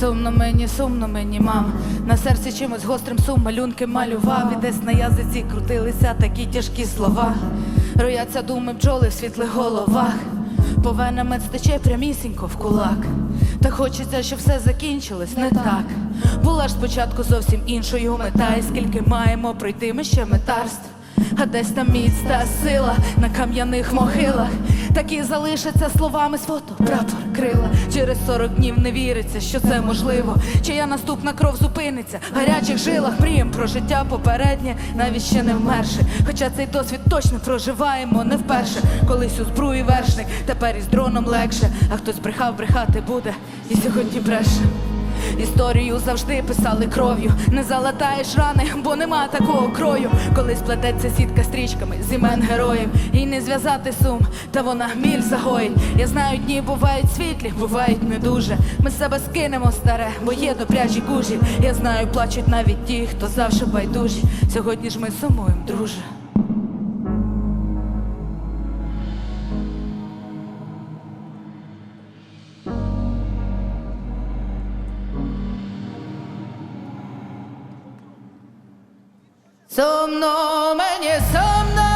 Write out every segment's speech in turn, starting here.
Сумно мені, сумно мені, мам. На серці чимось гострим сум малюнки малював. І десь на язиці крутилися такі тяжкі слова. Рояться думи бджоли в світлих головах. По мед стече прямісінько в кулак. Та хочеться, щоб все закінчилось не так. Була ж спочатку зовсім іншою мета, і скільки маємо пройти ми ще метарств. А десь там міць та сила на кам'яних могилах. Такі залишаться словами з фото прапор крила. Через 40 днів не віриться, що це можливо. Чия наступна кров зупиниться в гарячих жилах. Мрієм про життя попереднє, навіть ще не вмерши. Хоча цей досвід точно проживаємо не вперше. Колись у збруї вершник, тепер із дроном легше. А хтось брехав, брехати буде, і сьогодні бреше. Історію завжди писали кров'ю. Не залатаєш рани, бо нема такого крою. Коли сплететься сітка стрічками з імен героїв. І не зв'язати сум, та вона біль загоїть. Я знаю, дні бувають світлі, бувають не дуже. Ми себе скинемо старе, бо є допряжі кужі. Я знаю, плачуть навіть ті, хто завжди байдужі. Сьогодні ж ми сумуємо, друже. Сумно мені сумно,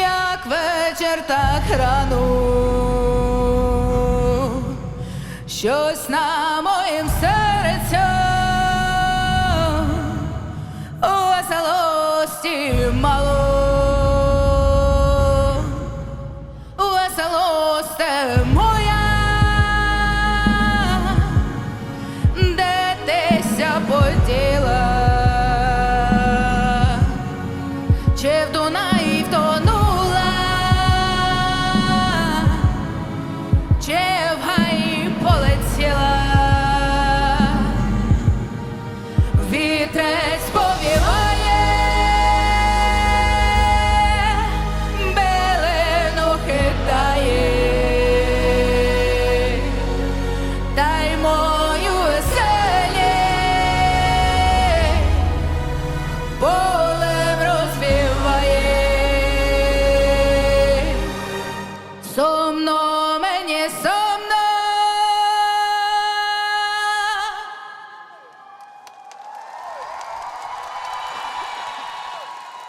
як вечір, так рано. Щось на чи в Дунаї втонула, чи